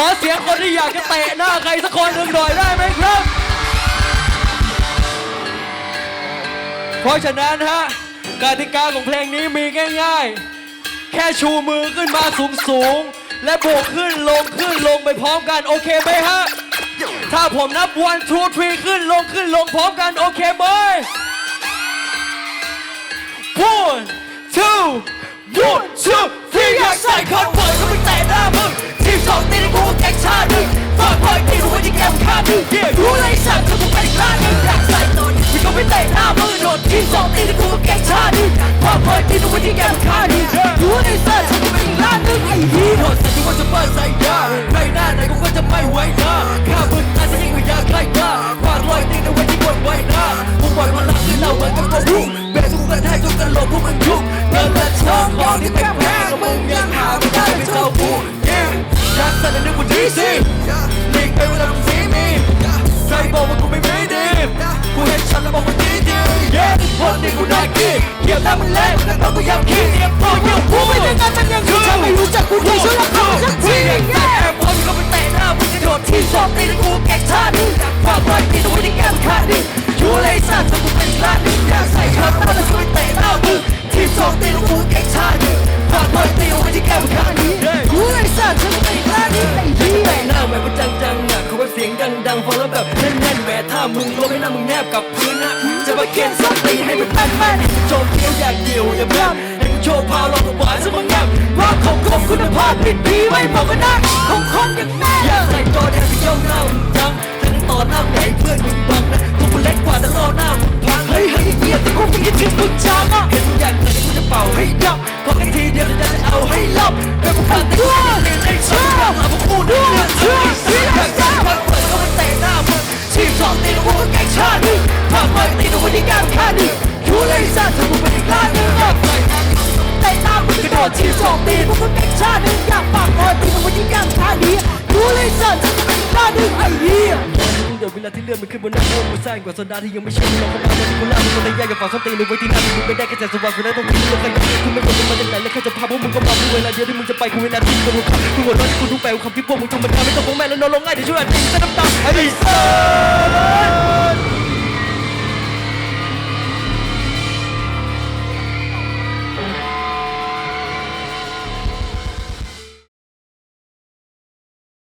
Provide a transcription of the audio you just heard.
ขอเสียงคนที่อยากจะเตะหน้าใครสักคนหนึ่งหน่อยได้ไหมครับ เพราะฉะนั้นฮะกติกาของเพลงนี้มีง่าย ๆ แค่ชูมือขึ้นมาสูงๆ และโบกขึ้นลงขึ้นลงไปพร้อมกันโอเคไหมฮะ ถ้าผมนับ one two three ขึ้นลงขึ้นลงพร้อมกันโอเคไหม one มขาดมึงรู้เลยสั่งจะกูเป็นอีกล้ามึงอยากใส่ตัวนี้ก็ไปเตะหน้ามึงโดนทีมสองตีในกูแก๊งชาติฝากพอยตีหัวที่แก้มขาดรู้เลยสั่งจะกูเป็นอีกล้านึงไอ้ฮีโร่สัตว์ที่ว่าจะเปิดใส่ยาใครหน้าไหนกูก็จะไม่ไว้หน้าข้ามึงอาจจะยิ่งกว่ายาใครบ้าฝากรอยตีในวันที่กดไว้หน้ามึงปล่อยมันหลังขึ้นเราเหมือนกับกบรุ่งเบสกูกระแทกจนกระโหลกพวกมึงยุ่งเงินและทองของที่เป็นแพงมึงยังหาไม่ได้เป็นเจ้าผู้ยิ่งยักษ์สันนึกว่าดีสิ เย้วันนี้กูได้กี่เกียบหน้ามึงเล่นแต่ต้องกูยังขี้เกียบตัวยังพูดไม่ได้กันมันยังคือถ้าไม่รู้จักกูเคยช่วยรับเขาสักทีแย่บอลก็ไปเตะหน้ามึงจะโดดทีชอบตีนกูแกกชาติฝากไว้ตีตัวที่แก้มขาดดิอยู่เลยสั่นจนกูเป็นล้านอยาก ฟังแล้วแบบแน่นๆแหวถ้ามึงลงให้หน้ามึงแนบกับพื้นนะจะมาเขียนสักตีให้มันแม่นๆโจมเที่ยวอยากเดียวอย่าแพ้ให้กูโชว์พาวลองกับหวานซะมึงแงบเพราของคมคุณภาพผิดดีไว้บอกกันนะของคนอย่างแม่อยากใส่จอแดงไปเยี่หน้ามึงจังทั้งต่อหน้าไหนเพื่อนมึงบังนะตัวกูเล็กกว่าแต่รอหน้ามึงพังเฮ้ยเฮ้ยเหี้ยแต่กูไม่คิดถึงมึงจังอะ กูก็แก่ชาติทำไมตีนกูที่แก้มขาดิชูเลยซ่าถึงกูเป็นอีกล้านนึง ลาที่เลื่อนมันขึ้นบนหน้าโลกกูสร้างกว่าโซดาที่ยังไม่เช่มึงลองเข้ามาเป็นกูล่ามึงคนละแยกกับฝั่งส้นตีนมึงไว้ที่หน้ามึงไม่ได้แค่แต่สว่างกูได้ต้องกินลงไปกูไม่ควรจะมาจากไหนและแค่จะพาพวกมึงก็มาเวลาเดียวที่มึงจะไปกูเวลาที่มึงจะรู้กูหัวร้อนกูรู้แปลว่าคำที่พวกมึงทำมันทำไม่ต้องพ่อแม่แล้วนอนลงง่ายเดี๋ยวช่วยตีจะน้ำตาไอ้สัส